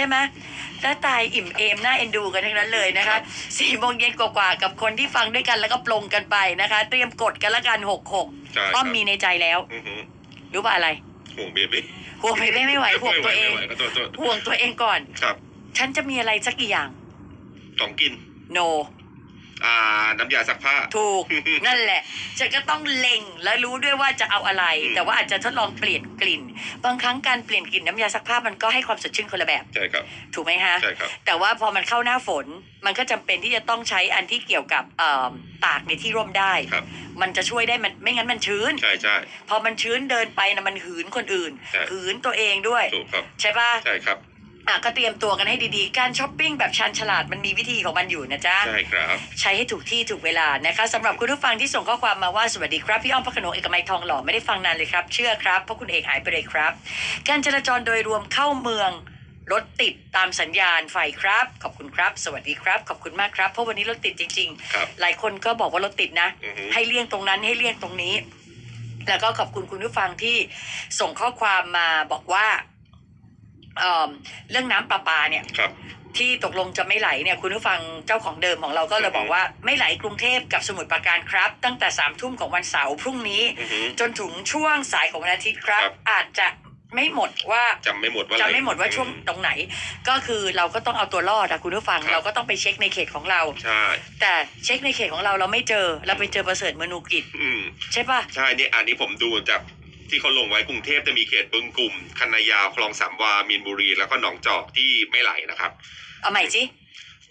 ช่ไหมหน้าตายอิ่มเอมน่าเอ็นดูกันทั้งนั้นเลยนะคะสี่โมงเย็นกว่าๆกับคนที่ฟังด้วยกันแล้วก็ปลงกันไปนะคะ เตรียมกดกันละกันหกหกใช่ครับป้อมมีในใจแล้ว อือหือรู้ป่ะอะไรห่วงเบบี้ห่วงไปไม่ไม่ไหวห่วงตัวเอง ไม่ไหไม่ไหวก็ตัวตัวห่วงตัวเองก่อน ครับฉันจะมีอะไรสักกี่อย่าง ของกิน no อ่าน้ำยาซักผ้า ถูก นั่นแหละ ฉันก็ต้องเล็งและรู้ด้วยว่าจะเอาอะไร อืม แต่ว่าอาจจะทดลองเปลี่ยนกลิ่น บางครั้งการเปลี่ยนกลิ่นน้ำยาซักผ้ามันก็ให้ความสดชื่นคนละแบบ ใช่ครับ ถูกไหมฮะ ใช่ครับ แต่ว่าพอมันเข้าหน้าฝน มันก็จำเป็นที่จะต้องใช้อันที่เกี่ยวกับเอ่อตากในที่ร่มได้ ครับ มันจะช่วยได้มันไม่งั้นมันชื้น ใช่ใช่ พอมันชื้นเดินไปนะมันหืนคนอื่น ใช่ หืนตัวเองด้วย ถูกครับ ใช่ปะ ใช่ครับ อะก็เตรียมตัวกันให้ดีๆ การช้อปปิ้งแบบชันฉลาดมันมีวิธีของมันอยู่นะจ๊ะ ใช่ครับ ใช้ให้ถูกที่ถูกเวลานะคะสำหรับคุณผู้ฟังที่ส่งข้อความมาว่าสวัสดีครับ พี่อ้อมพระโขนงเอกมัยทองหล่อไม่ได้ฟังนานเลยครับ เชื่อครับ เพราะคุณเอกหายไปเลยครับ การจราจรโดยรวมเข้าเมืองรถติดตามสัญญาณไฟครับ ขอบคุณครับ สวัสดีครับ ขอบคุณมากครับเพราะวันนี้รถติดจริง ครับ ๆ หลายคนก็บอกว่ารถติดนะ อือหือให้เลี่ยงตรงนั้นให้เลี่ยงตรงนี้ แล้วก็ขอบคุณคุณผู้ฟังที่ส่งข้อความมาบอกว่า เอิ่มเรื่องน้ำประปาเนี่ยครับ ที่ตกลงจะไม่ไหลเนี่ยคุณผู้ฟังเจ้าของเดิมของเราก็เลยอือฮึบอกว่าไม่ไหลกรุงเทพกับสมุทรปราการครับ ตั้งแต่สามทุ่มของวันเสาร์พรุ่งนี้ อือหือ จนถึงช่วงสายของวันอาทิตย์ครับ ครับ อาจจะไม่หมดว่า จำไม่หมดว่าจะไม่หมดว่าช่วงอืตรงไหน ก็คือเราก็ต้องเอาตัวรอดอะคุณผู้ฟัง ครับ เราก็ต้องไปเช็คในเขตของเรา ใช่ แต่เช็คในเขตของเราเราไม่เจอ เราไปเจอประเสริฐมนูกิจ อืมใช่ปะ ใช่เนี่ยอันนี้ผมดูจาก ที่เขาลงไว้กรุงเทพจะมีเขตบึงกลุ่มคันนายาวคลองสามวามีนบุรีแล้วก็หนองจอกที่ไม่ไหลนะครับ เอาใหม่สิ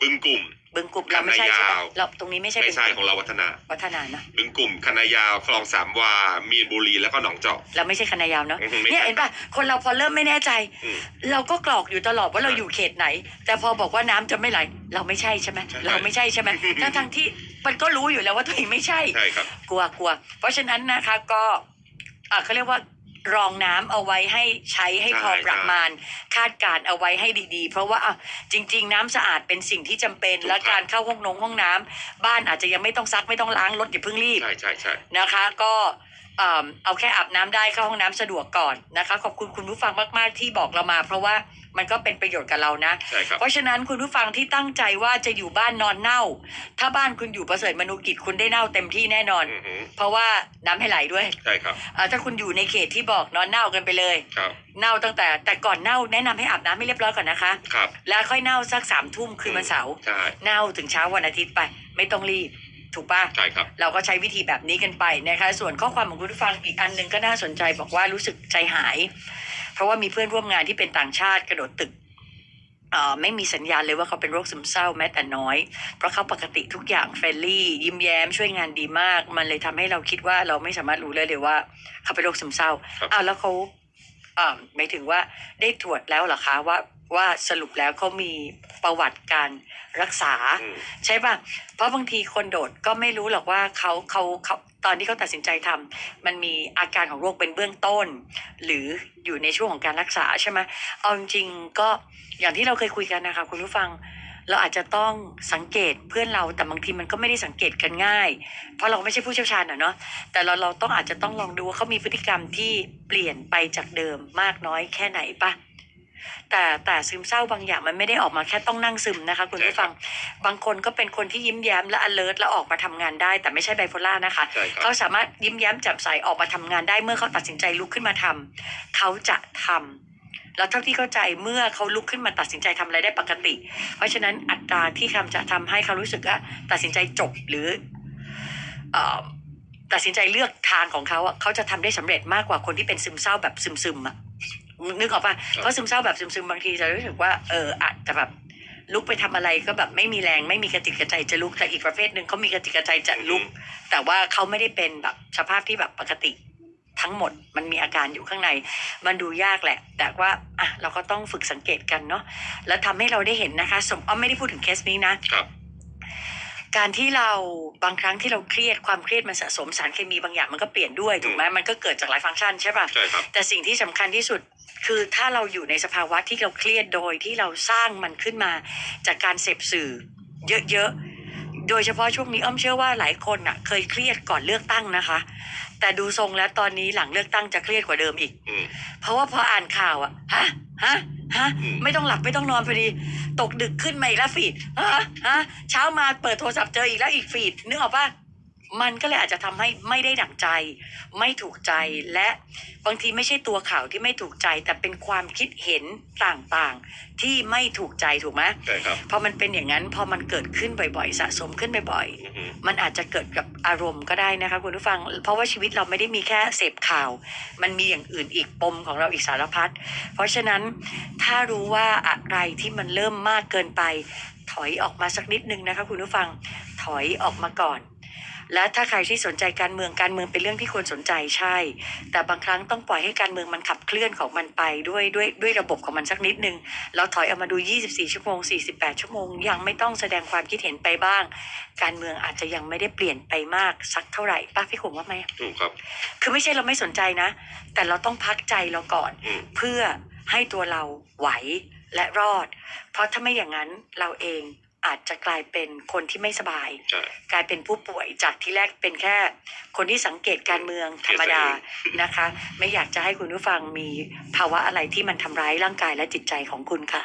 บึงกลุ่ม บึงกุบเราไม่ใช่ใช่คณะปะยาวเราตรงนี้ไม่ใช่ไม่บึงใช่กุบของเราวัฒนา วัฒนานะบึงกลุ่มคันนายาวคลองสามวา มีนบุรีแล้วก็หนองจอกเราไม่ใช่คณะยาวเนาะอือฮึไม่ใช่เนี่ยเห็นปะคนเราพอเริ่มไม่แน่ใจอืมเราก็กรอกอยู่ตลอดว่าเราใช่อยู่เขตไหน แต่พอบอกว่าน้ำจะไม่ไหล เราไม่ใช่ใช่ไหมใช่เราไม่ใช่ใช่ไหมทั้งทั้งๆที่มันก็รู้อยู่แล้วว่าตัวเองไม่ใช่ใช่ครับกลัวกลัวเพราะฉะนั้นนะคะก็อะ เขาเรียกว่ารองน้ำเอาไว้ให้ใช้ให้พอใช่ประมาณ คาดการณ์เอาไว้ให้ดีๆ เพราะว่าอะจริง ๆ น้ำสะอาดเป็นสิ่งที่จำเป็นถูกและครับการเข้าห้องนงห้องน้ำบ้านอาจจะยังไม่ต้องซักไม่ต้องล้างรถอย่าเพิ่งรีบใช่ใช่ใช่นะคะ ก็ เอิ่มเอาแค่อาบน้ำได้เข้าห้องน้ำสะดวกก่อนนะคะ ขอบคุณคุณผู้ฟังมากๆที่บอกเรามา เพราะว่ามันก็เป็นประโยชน์กับเรานะใช่ครับเพราะฉะนั้นคุณผู้ฟังที่ตั้งใจว่าจะอยู่บ้านนอนเน่า ถ้าบ้านคุณอยู่ประเสริฐมนุกิจคุณได้เน่าเต็มที่แน่นอนอือหือเพราะว่าน้ำให้ไหลด้วยใช่ครับอ่าถ้าคุณอยู่ในเขตที่บอกนอนเน่ากันไปเลยครับเน่าตั้งแต่แต่ก่อนเน่าแนะนำให้อาบน้ำให้เรียบร้อยก่อนนะคะครับแล้วค่อยเน่าสักสามทุ่มคืนวันเสาร์ใช่เน่าถึงเช้าวันอาทิตย์ไป ไม่ต้องรีบ ถูกปะใช่ครับ เราก็ใช้วิธีแบบนี้กันไปนะคะ ส่วนข้อความของคุณผู้ฟังอีกอันหนึ่งก็น่าสนใจบอกว่ารู้สึกใจหาย เพราะว่ามีเพื่อนร่วมงานที่เป็นต่างชาติกระโดดตึกเอ่อไม่มีสัญญาณเลยว่าเขาเป็นโรคซึมเศร้าแม้แต่น้อย เพราะเขาปกติทุกอย่างเฟรนลี่ ยิ้มแย้มช่วยงานดีมาก มันเลยทำให้เราคิดว่าเราไม่สามารถรู้เลยเลยว่า เขาเป็นโรคซึมเศร้าครับอ้าวแล้วเขาอ่าหมายถึงว่าได้ตรวจแล้วเหรอคะว่า ว่าสรุปแล้วเขามีประวัติการรักษาอืมใช่ป่ะ เพราะบางทีคนโดดก็ไม่รู้หรอกว่าเขาเขาเขาตอนที่เขาตัดสินใจทำมันมีอาการของโรคเป็นเบื้องต้น หรืออยู่ในช่วงของการรักษาใช่ไหมเอาจริงๆก็อย่างที่เราเคยคุยกันนะคะคุณผู้ฟังเราอาจจะต้องสังเกตเพื่อนเราแต่บางทีมันก็ไม่ได้สังเกตกันง่าย เพราะเราไม่ใช่ผู้เชี่ยวชาญอะเนาะแต่เราเราต้องอาจจะต้องลองดูว่าเขามีพฤติกรรมที่เปลี่ยนไปจากเดิมมากน้อยแค่ไหนปะ แต่แต่ซึมเศร้าบางอย่างมันไม่ได้ออกมาแค่ต้องนั่งซึมนะคะ คุณผู้ฟัง บางคนก็เป็นคนที่ยิ้มแย้มและ alert และออกมาทำงานได้ แต่ไม่ใช่ไบโพล่านะคะใช่ครับเขาสามารถยิ้มแย้มแจ่มใสออกมาทำงานได้เมื่อเขาตัดสินใจลุกขึ้นมาทำเขาจะทำแล้วเท่าที่เข้าใจเมื่อเขาลุกขึ้นมาตัดสินใจทำอะไรได้ปกติ เพราะฉะนั้นอัตราที่คำจะทำให้เขารู้สึกว่าตัดสินใจจบหรือเอ่อตัดสินใจเลือกทางของเขาอะเขาจะทำได้สำเร็จมากกว่าคนที่เป็นซึมเศร้าแบบซึมๆอะ นึกออกปะเพราะซึมเศร้าแบบซึมๆบางทีจะรู้สึกว่าเอออาจจะแบบลุกไปทำอะไรก็แบบไม่มีแรงไม่มีกระติกกระใจจะลุกแต่อีกประเภทหนึ่งเขามีกระติกกระใจจะลุก แต่ว่าเขาไม่ได้เป็นแบบสภาพที่แบบปกติทั้งหมดมันมีอาการอยู่ข้างใน มันดูยากแหละ แต่ว่าอะเราก็ต้องฝึกสังเกตกันเนาะแล้วทำให้เราได้เห็นนะคะ สมอ้อมไม่ได้พูดถึงเคสนี้นะครับ การที่เราบางครั้งที่เราเครียดความเครียดมันสะสมสารเคมีบางอย่างมันก็เปลี่ยนด้วยถูกไหมมันก็เกิดจากหลายฟังก์ชันใช่ปะใช่ครับ แต่สิ่งที่สำคัญที่สุดคือถ้าเราอยู่ในสภาวะที่เราเครียดโดยที่เราสร้างมันขึ้นมาจากการเสพสื่อ เยอะๆ โดยเฉพาะช่วงนี้อ้อมเชื่อว่าหลายคนอะ เคยเครียดก่อนเลือกตั้งนะคะ แต่ดูทรงแล้วตอนนี้หลังเลือกตั้งจะเครียดกว่าเดิมอีก อืม เพราะว่าพออ่านข่าวอะฮะ ฮะ ฮะ อืม ไม่ต้องหลับไม่ต้องนอนพอดี ตกดึกขึ้นมาอีกแล้วฟีดฮะฮะเช้ามาเปิดโทรศัพท์เจออีกแล้วอีกฟีดนึกออกปะ มันก็เลยอาจจะทำให้ไม่ได้ดั่งใจ ไม่ถูกใจและบางทีไม่ใช่ตัวข่าวที่ไม่ถูกใจ แต่เป็นความคิดเห็นต่างๆ ที่ไม่ถูกใจถูกไหมใช่ครับพอมันเป็นอย่างนั้นพอมันเกิดขึ้นบ่อยๆ สะสมขึ้นบ่อยๆอือหือมันอาจจะเกิดกับอารมณ์ก็ได้นะคะคุณผู้ฟัง เพราะว่าชีวิตเราไม่ได้มีแค่เสพข่าว มันมีอย่างอื่นอีกปมของเราอีกสารพัดเพราะฉะนั้นถ้ารู้ว่าอะไรที่มันเริ่มมากเกินไป ถอยออกมาสักนิดนึงนะคะคุณผู้ฟังถอยออกมาก่อน และถ้าใครที่สนใจการเมืองการเมืองเป็นเรื่องที่ควรสนใจใช่ แต่บางครั้งต้องปล่อยให้การเมืองมันขับเคลื่อนของมันไปด้วยด้วยด้วยระบบของมันสักนิดนึงเราถอยออกมาดู 24 ชั่วโมง 48 ชั่วโมง ยังไม่ต้องแสดงความคิดเห็นไปบ้าง การเมืองอาจจะยังไม่ได้เปลี่ยนไปมากสักเท่าไหร่ป้าพี่ขมว่าไหมถูกครับ คือไม่ใช่เราไม่สนใจนะ แต่เราต้องพักใจเราก่อนอืมเพื่อให้ตัวเราไหวและรอด เพราะถ้าไม่อย่างนั้นเราเอง อาจจะกลายเป็นคนที่ไม่สบายใช่กลายเป็นผู้ป่วยจากที่แรกเป็นแค่ คนที่สังเกตการเมืองธรรมดานะคะ ไม่อยากจะให้คุณผู้ฟังมีภาวะอะไรที่มันทำร้ายร่างกายและจิตใจของคุณค่ะ